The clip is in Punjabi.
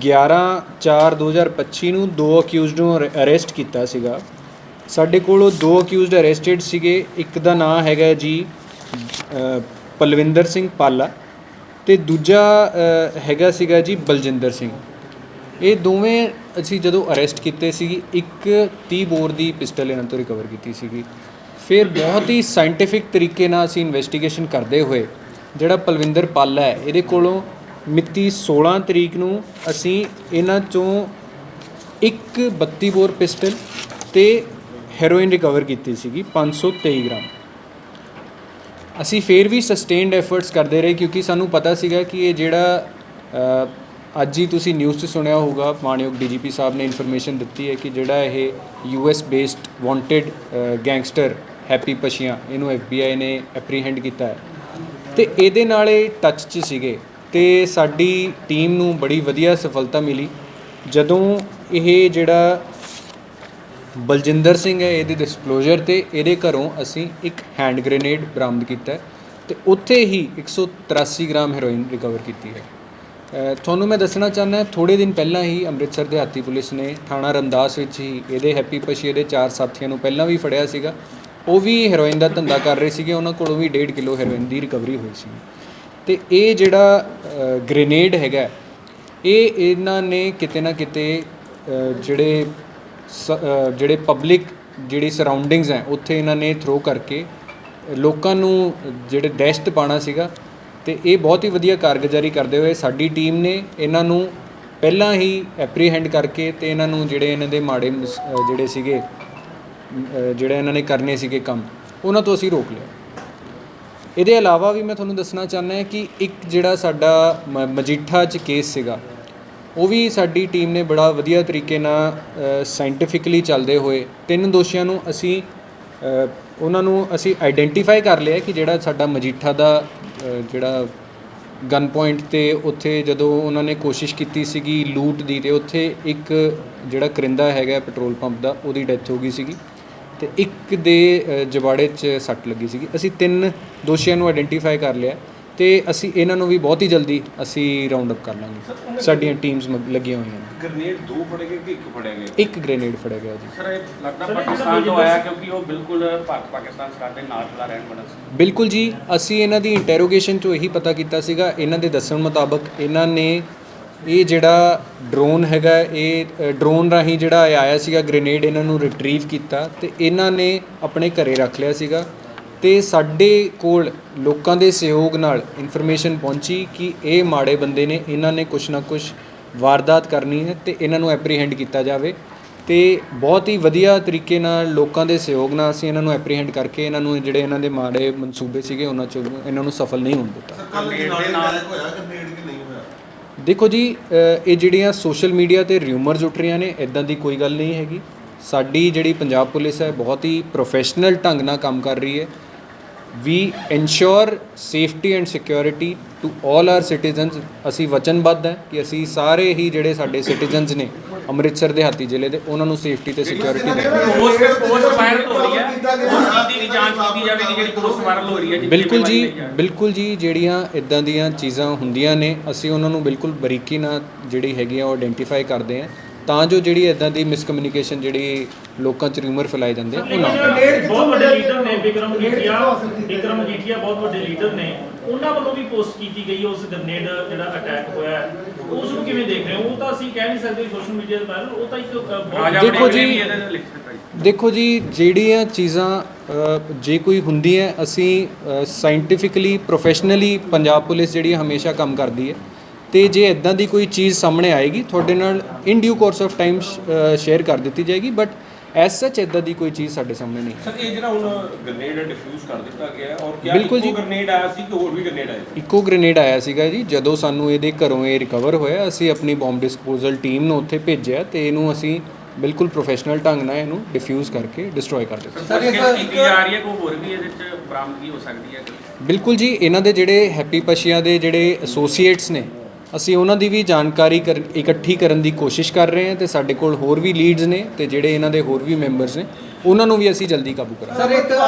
11/4/2025 ਨੂੰ ਦੋ ਅਕਿਊਜ਼ਡ ਨੂੰ ਅਰ ਅਰੈਸਟ ਕੀਤਾ ਸੀਗਾ। ਸਾਡੇ ਕੋਲ ਉਹ ਦੋ ਅਕਿਊਜ਼ਡ ਅਰੈਸਟਡ ਸੀਗੇ। ਇੱਕ ਦਾ ਨਾਮ ਹੈਗਾ ਜੀ ਅ, ਪਲਵਿੰਦਰ ਸਿੰਘ ਪਾਲਾ ਤੇ ਦੂਜਾ ਅ, ਹੈਗਾ ਸੀਗਾ ਜੀ ਬਲਜਿੰਦਰ ਸਿੰਘ। ਇਹ ਦੋਵੇਂ ਅਸੀਂ ਜਦੋਂ ਅਰੈਸਟ ਕੀਤੇ ਸੀ ਇੱਕ 30 ਬੋਰ ਦੀ ਪਿਸਟਲ ਇਹਨਾਂ ਤੋਂ ਰਿਕਵਰ ਕੀਤੀ ਸੀਗੀ। ਫਿਰ ਬਹੁਤ ਹੀ ਸਾਇੰਟੀਫਿਕ ਤਰੀਕੇ ਨਾਲ ਅਸੀਂ ਇਨਵੈਸਟੀਗੇਸ਼ਨ ਕਰਦੇ ਹੋਏ ਜਿਹੜਾ ਪਲਵਿੰਦਰ ਪਾਲਾ ਹੈ ਇਹਦੇ ਕੋਲੋਂ ਮਿਤੀ 16 ਤਰੀਕ ਨੂੰ ਅਸੀਂ ਇਹਨਾਂ ਚੋਂ ਇੱਕ 32 ਬੋਰ ਪਿਸਟਲ ਅਤੇ ਹੈਰੋਇਨ ਰਿਕਵਰ ਕੀਤੀ ਸੀਗੀ 523 ਗ੍ਰਾਮ। ਅਸੀਂ ਫੇਰ ਵੀ ਸਸਟੇਨਡ ਐਫਰਟਸ ਕਰਦੇ ਰਹੇ ਕਿਉਂਕਿ ਸਾਨੂੰ ਪਤਾ ਸੀਗਾ ਕਿ ਇਹ ਜਿਹੜਾ ਅੱਜ ਹੀ ਤੁਸੀਂ ਨਿਊਜ਼ 'ਚ ਸੁਣਿਆ ਹੋਊਗਾ ਮਾਨਯੋਗ ਡੀਜੀਪੀ ਸਾਹਿਬ ਨੇ ਇਨਫੋਰਮੇਸ਼ਨ ਦਿੱਤੀ ਹੈ ਕਿ ਜਿਹੜਾ ਇਹ US based wanted gangster Happy Pashian, ਇਹਨੂੰ ਐਫਬੀਆਈ ਨੇ ਐਪਰੀਹੈਂਡ ਕੀਤਾ ਹੈ। ਤੇ ਇਹਦੇ ਨਾਲ ਇਹ ਟੱਚ 'ਚ ਸੀਗੇ। ਤੇ ਸਾਡੀ ਟੀਮ ਨੂੰ ਬੜੀ ਵਧੀਆ ਸਫਲਤਾ ਮਿਲੀ। ਜਦੋਂ ਇਹ ਜਿਹੜਾ ਬਲਜਿੰਦਰ ਸਿੰਘ ਹੈ, ਇਹਦੇ ਡਿਸਕਲੋਜ਼ਰ ਤੇ ਇਹਦੇ ਘਰੋਂ ਅਸੀਂ ਇੱਕ ਹੈਂਡ ਗ੍ਰੇਨੇਡ ਬਰਾਮਦ ਕੀਤਾ ਅਤੇ ਉੱਥੇ ਹੀ 183 ਗ੍ਰਾਮ ਹੈਰੋਇਨ ਰਿਕਵਰ ਕੀਤੀ ਹੈ। ਤੁਹਾਨੂੰ ਮੈਂ ਦੱਸਣਾ ਚਾਹੁੰਦਾ ਥੋੜੇ ਦਿਨ ਪਹਿਲਾਂ ਹੀ ਅੰਮ੍ਰਿਤਸਰ ਦਿਹਾਤੀ ਪੁਲਿਸ ਨੇ ਥਾਣਾ ਰੰਦਾਸ ਵਿੱਚ ਹੀ ਇਹਦੇ ਹੈਪੀ ਪਸ਼ੀਏ ਦੇ ਚਾਰ ਸਾਥੀਆਂ ਨੂੰ ਪਹਿਲਾਂ ਵੀ ਫੜਿਆ ਸੀਗਾ। ਉਹ ਵੀ ਹੈਰੋਇਨ ਦਾ ਧੰਦਾ ਕਰ ਰਹੇ ਸੀਗੇ, ਉਹਨਾਂ ਕੋਲੋਂ ਵੀ 1.5 ਕਿਲੋ ਹੈਰੋਇਨ ਦੀ ਰਿਕਵਰੀ ਹੋਈ ਸੀ। ਤੇ ਇਹ ਜਿਹੜਾ ਗ੍ਰੇਨੇਡ ਹੈਗਾ, ਇਹ ਇਹਨਾਂ ਨੇ ਕਿਤੇ ਨਾ ਕਿਤੇ ਜਿਹੜੇ ਸ- ਜਿਹੜੇ ਪਬਲਿਕ ਜਿਹੜੀ ਸਰਾਊਂਡਿੰਗਸ ਹੈ, ਉੱਥੇ ਇਹਨਾਂ ਨੇ ਥਰੋ ਕਰਕੇ ਲੋਕਾਂ ਨੂੰ ਜਿਹੜੇ ਦਹਿਸ਼ਤ ਪਾਣਾ ਸੀਗਾ ਤੇ ਇਹ ਬਹੁਤ ਹੀ ਵਧੀਆ ਕਾਰਗੁਜ਼ਾਰੀ ਕਰਦੇ ਹੋਏ ਸਾਡੀ ਟੀਮ ਨੇ ਇਹਨਾਂ ਨੂੰ ਪਹਿਲਾਂ ਹੀ ਐਪਰੀਹੈਂਡ ਕਰਕੇ ਤੇ ਇਹਨਾਂ ਨੂੰ ਜਿਹੜੇ ਇਹਨਾਂ ਦੇ ਮਾੜੇ ਜਿਹੜੇ ਸੀਗੇ ਜਿਹੜੇ ਇਹਨਾਂ ਨੇ ਕਰਨੇ ਸੀਗੇ ਕੰਮ, ਉਹਨਾਂ ਤੋਂ ਅਸੀਂ ਰੋਕ ਲਿਆ। ਇਹਦੇ ਇਲਾਵਾ ਵੀ ਮੈਂ ਤੁਹਾਨੂੰ ਦੱਸਣਾ ਚਾਹੁੰਦਾ ਕਿ ਇੱਕ ਜਿਹੜਾ ਸਾਡਾ ਮ- ਮਜੀਠਾ 'ਚ ਕੇਸ ਸੀਗਾ ਉਹ ਵੀ ਸਾਡੀ ਟੀਮ ਨੇ ਬੜਾ ਵਧੀਆ ਤਰੀਕੇ ਨਾਲ ਸਾਇੰਟੀਫਿਕਲੀ ਚੱਲਦੇ ਹੋਏ ਤਿੰਨ ਦੋਸ਼ੀਆਂ ਨੂੰ ਅਸੀਂ ਅ, ਉਹਨਾਂ ਨੂੰ ਅਸੀਂ ਆਈਡੈਂਟੀਫਾਈ ਕਰ ਲਿਆ ਕਿ ਜਿਹੜਾ ਸਾਡਾ ਮਜੀਠਾ ਦਾ ਅ, ਜਿਹੜਾ ਗਨ ਪੁਆਇੰਟ ਤੇ ਉੱਥੇ ਜਦੋਂ ਉਹਨਾਂ ਨੇ ਕੋਸ਼ਿਸ਼ ਕੀਤੀ ਸੀਗੀ ਲੂਟ ਦੀ ਤੇ ਉੱਥੇ ਇੱਕ ਜਿਹੜਾ ਕਰਿੰਦਾ ਹੈਗਾ ਪੈਟਰੋਲ ਪੰਪ ਦਾ ਉਹਦੀ ਡੈਥ ਹੋ ਗਈ ਸੀਗੀ। ਤੇ ਇੱਕ ਦੇ ਜਬਾੜੇ 'ਚ ਸੱਟ ਲੱਗੀ ਸੀਗੀ। ਅਸੀਂ ਤਿੰਨ ਦੋਸ਼ੀਆਂ ਨੂੰ ਆਇਡੈਂਟੀਫਾਈ ਕਰ ਲਿਆ ਤੇ ਅਸੀਂ ਇਹਨਾਂ ਨੂੰ ਵੀ ਬਹੁਤ ਹੀ ਜਲਦੀ ਅਸੀਂ ਰਾਉਂਡ ਅਪ ਕਰ ਲਾਂਗੇ। ਸਾਡੀਆਂ ਟੀਮਸ ਲੱਗੀਆਂ ਹੋਈਆਂ ਨੇ। ਗ੍ਰਨੇਡ ਦੋ ਫੜੇ ਗਏ ਕਿ ਇੱਕ ਫੜੇ ਗਏ ਇੱਕ ਗ੍ਰੇਨੇਡ ਫੜਿਆ ਗਿਆ ਜੀ। ਸਰ ਇਹ ਲੱਗਦਾ ਪਾਕਿਸਤਾਨ ਤੋਂ ਆਇਆ ਕਿਉਂਕਿ ਉਹ ਬਿਲਕੁਲ ਭਾਰਤ ਪਾਕਿਸਤਾਨ ਦੇ ਨਾਲ ਦਾ ਰਹਿਣ ਵਾਲਾ ਸੀ। ਬਿਲਕੁਲ ਜੀ ਅਸੀਂ ਇਹਨਾਂ ਦੀ ਇੰਟਰੋਗੇਸ਼ਨ ਚੋਂ ਇਹੀ ਪਤਾ ਕੀਤਾ ਸੀਗਾ। ਇਹਨਾਂ ਦੇ ਦੱਸਣ ਮੁਤਾਬਕ ਇਹਨਾਂ ਨੇ ਇਹ ਜਿਹੜਾ ਡਰੋਨ ਹੈਗਾ ਇਹ ਡਰੋਨ ਰਾਹੀਂ ਜਿਹੜਾ ਇਹ ਆਇਆ ਸੀਗਾ ਗ੍ਰੇਨੇਡ ਇਹਨਾਂ ਨੂੰ ਰਿਟਰੀਵ ਕੀਤਾ ਤੇ ਇਹਨਾਂ ਨੇ ਆਪਣੇ ਘਰੇ ਰੱਖ ਲਿਆ ਸੀਗਾ ਤੇ ਸਾਡੇ ਕੋਲ ਲੋਕਾਂ ਦੇ ਸਹਿਯੋਗ ਨਾਲ ਇਨਫੋਰਮੇਸ਼ਨ ਪਹੁੰਚੀ ਕਿ ਇਹ ਮਾੜੇ ਬੰਦੇ ਨੇ ਇਹਨਾਂ ਨੇ ਕੁਛ ਨਾ ਕੁਛ ਵਾਰਦਾਤ ਕਰਨੀ ਹੈ ਤੇ ਇਹਨਾਂ ਨੂੰ ਐਪਰੀਹੈਂਡ ਕੀਤਾ ਜਾਵੇ ਤੇ ਬਹੁਤ ਹੀ ਵਧੀਆ ਤਰੀਕੇ ਨਾਲ ਲੋਕਾਂ ਦੇ ਸਹਿਯੋਗ ਨਾਲ ਅਸੀਂ ਇਹਨਾਂ ਨੂੰ ਐਪਰੀਹੈਂਡ ਕਰਕੇ ਇਹਨਾਂ ਨੂੰ ਜਿਹੜੇ ਇਹਨਾਂ ਦੇ ਮਾੜੇ ਮਨਸੂਬੇ ਸੀਗੇ ਉਹਨਾਂ ਚੋਂ ਇਹਨਾਂ ਨੂੰ ਸਫਲ ਨਹੀਂ ਹੋਣ ਦਿੱਤਾ। ਦੇਖੋ ਜੀ ਇਹ ਜਿਹੜੀਆਂ ਸੋਸ਼ਲ ਮੀਡੀਆ ਤੇ ਰਿਊਮਰਸ ਉੱਠ ਰਹੀਆਂ ਨੇ ਇਦਾਂ ਦੀ ਕੋਈ ਗੱਲ ਨਹੀਂ ਹੈਗੀ। ਸਾਡੀ ਜਿਹੜੀ ਪੰਜਾਬ ਪੁਲਿਸ ਹੈ, ਬਹੁਤ ਹੀ ਪ੍ਰੋਫੈਸ਼ਨਲ ਢੰਗ ਨਾਲ ਕੰਮ ਕਰ ਰਹੀ ਹੈ। We ensure safety and security to all our citizens ਅਸੀਂ ਵਚਨਬੱਧ ਹੈ ਕਿ ਅਸੀਂ ਸਾਰੇ ਹੀ ਜਿਹੜੇ ਸਾਡੇ ਸਿਟੀਜ਼ਨਸ ਨੇ ਅੰਮ੍ਰਿਤਸਰ ਦੇ ਹਾਤੀ ਜ਼ਿਲ੍ਹੇ ਦੇ ਉਹਨਾਂ ਨੂੰ ਸੇਫਟੀ ਤੇ ਸਿਕਿਉਰਿਟੀ ਦੇਵਾਂਗੇ ਪੋਸਟ ਪੋਸਟ ਵਾਇਰਲ ਹੋ ਰਹੀ ਹੈ ਉਸ ਦੀ ਵੀ ਜਾਂਚ ਕੀਤੀ ਜਾਵੇਗੀ ਜਿਹੜੀ ਪੋਸਟ ਵਾਇਰਲ ਹੋ ਰਹੀ ਹੈ ਜੀ ਬਿਲਕੁਲ ਜੀ। ਬਿਲਕੁਲ ਜੀ ਜਿਹੜੀਆਂ ਇਦਾਂ ਦੀਆਂ ਚੀਜ਼ਾਂ ਹੁੰਦੀਆਂ ਨੇ ਅਸੀਂ ਉਹਨਾਂ ਨੂੰ ਬਿਲਕੁਲ ਬਰੀਕੀ ਨਾਲ ਜਿਹੜੀ ਹੈਗੀ ਆ ਉਹ ਆਇਡੈਂਟੀਫਾਈ ਕਰਦੇ ਆ ਤਾਂ ਜੋ ਜਿਹੜੀ ਇਦਾਂ ਦੀ ਮਿਸਕਮਿਊਨੀਕੇਸ਼ਨ ਜਿਹੜੀ ਲੋਕਾਂ 'ਚ ਰਿਊਮਰ ਫੈਲਾਏ ਜਾਂਦੇ ਆ ਉਹ ਨਾ ਹੋਣ। ਬਹੁਤ ਵੱਡੇ ਲੀਡਰ ਨੇ ਵਿਕਰਮ ਮਜੀਠੀਆ ਵਿਕਰਮ ਮਜੀਠੀਆ ਬਹੁਤ ਵੱਡੇ ਲੀਡਰ ਨੇ ਉਹਨਾਂ ਵੱਲੋਂ ਵੀ ਪੋਸਟ ਕੀਤੀ ਗਈ ਉਸ ਗ੍ਰਨੇਡ ਜਿਹੜਾ ਅਟੈਕ ਹੋਇਆ ਹੈ। ਉਸ ਨੂੰ ਕਿਵੇਂ ਦੇਖ ਰਹੇ ਹੋ ਉਹ ਤਾਂ ਅਸੀਂ ਕਹਿ ਨਹੀਂ ਸਕਦੇ ਸੋਸ਼ਲ ਮੀਡੀਆ ਤੇ ਵਾਇਰਲ ਉਹ ਤਾਂ ਇੱਕ ਅ, ਬਹੁਤ ਰਾਜਾ ਦੇਖੋ ਜੀ, ਦੇਖੋ ਜੀ ਜਿਹੜੀਆਂ ਚੀਜ਼ਾਂ ਅ, ਜੇ ਕੋਈ ਹੁੰਦੀ ਹੈ ਅਸੀਂ ਸਾਇੰਟੀਫਿਕਲੀ ਪ੍ਰੋਫੈਸ਼ਨਲੀ ਪੰਜਾਬ ਪੁਲਿਸ ਜਿਹੜੀ ਹੈ ਹਮੇਸ਼ਾ ਕੰਮ ਕਰਦੀ ਹੈ ਤੇ ਜੇ ਇਦਾਂ ਦੀ ਕੋਈ ਚੀਜ਼ ਸਾਹਮਣੇ ਆਏਗੀ ਤੁਹਾਡੇ ਨਾਲ in due course of time share ਕਰ ਦਿੱਤੀ ਜਾਏਗੀ ਬਟ ਐਸ ਸੱਚ ਇਦਾਂ ਦੀ ਕੋਈ ਚੀਜ਼ ਸਾਡੇ ਸਾਹਮਣੇ ਨਹੀਂ ਸਰ ਇਹ ਜਿਹੜਾ ਹੁਣ ਗ੍ਰਨੇਡ ਡਿਫਿਊਜ਼ ਕਰ ਦਿੱਤਾ ਗਿਆ ਹੈ ਔਰ ਕਿਆ ਬਿਲਕੁਲ ਇੱਕੋ ਜੀ। ਗ੍ਰਨੇਡ ਆਇਆ ਸੀ ਕਿ ਹੋਰ ਵੀ ਗ੍ਰਨੇਡ ਆਏ ਸੀ? ਇੱਕੋ ਗ੍ਰੇਨੇਡ ਆਇਆ ਸੀਗਾ ਜੀ ਜਦੋਂ ਸਾਨੂੰ ਇਹਦੇ ਘਰੋਂ ਇਹ ਰਿਕਵਰ ਹੋਇਆ ਅਸੀਂ ਆਪਣੀ ਬੰਬ ਡਿਸਪੋਜ਼ਲ ਟੀਮ ਨੂੰ ਉੱਥੇ ਭੇਜਿਆ ਤੇ ਇਹਨੂੰ ਅਸੀਂ ਬਿਲਕੁਲ ਪ੍ਰੋਫੈਸ਼ਨਲ ਢੰਗ ਨਾਲ ਇਹਨੂੰ ਡਿਫਿਊਜ਼ ਕਰਕੇ ਡਿਸਟਰੋਏ ਕਰ ਦਿੱਤਾ। ਸਰ ਪੁੱਛਗਿੱਛ ਕੀਤੀ ਜਾ ਰਹੀ ਹੈ ਕੋਈ ਹੋਰ ਵੀ ਇਹਦੇ ਚ ਬਰਾਮਦਗੀ ਹੋ ਸਕਦੀ ਹੈ? ਬਿਲਕੁਲ ਜੀ ਇਹਨਾਂ ਦੇ ਜਿਹੜੇ ਹੈਪੀ ਪਸ਼ੀਆਂ ਦੇ ਜਿਹੜੇ ਐਸੋਸੀਏਟਸ ਨੇ ਅਸੀਂ ਉਹਨਾਂ ਦੀ ਵੀ ਜਾਣਕਾਰੀ ਕਰ- ਇਕੱਠੀ ਕਰਨ ਦੀ ਕੋਸ਼ਿਸ਼ ਕਰ ਰਹੇ ਹਾਂ ਤੇ ਸਾਡੇ ਕੋਲ ਹੋਰ ਵੀ ਲੀਡਸ ਨੇ ਤੇ ਜਿਹੜੇ ਇਹਨਾਂ ਦੇ ਹੋਰ ਵੀ ਮੈਂਬਰਸ ਨੇ, ਉਹਨਾਂ ਨੂੰ ਵੀ ਅਸੀਂ ਜਲਦੀ ਕਾਬੂ ਕਰਾਂਗੇ।